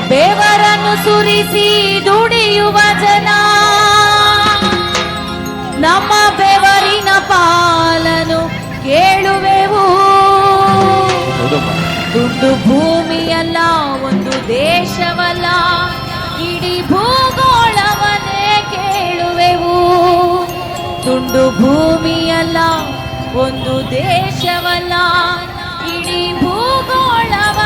ಬೆವರನ್ನು ಸುರಿಸಿ ದುಡಿಯುವ ಜನ. ನಮ್ಮ ಬೆವರಿನ ಪಾಲನು ಕೇಳುವೆವು. ದುಡ್ಡು ಭೂಮಿಯಲ್ಲ, ಒಂದು ದೇಶವಲ್ಲ. ಇಡೀ ಭೂಗೋಳವನ್ನೇ ಕೇಳುವೆವು. ದುಂಡು ಭೂಮಿಯಲ್ಲ, ಒಂದು ದೇಶವಲ್ಲ. ಇಡೀ ಭೂಗೋಳವನ್ನೇ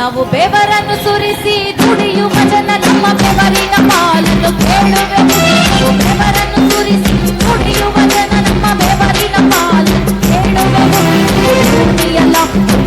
ನಾವು ಬೆವರನ್ನು ಸುರಿಸಿ ದುಡಿಯುವ ಜನ ನಮ್ಮ ಬೆವರಿನ ಪಾಲನ್ನು ಕೇಳುವೆವು ನಾವು ಬೆವರನ್ನು ಸುರಿಸಿ ದುಡಿಯುವ ಜನ ನಮ್ಮ ಬೆವರಿನ ಪಾಲನ್ನು ಕೇಳುವೆವು ಭೂಮಿಯಲ್ಲ ಒಂದು ದೇಶವ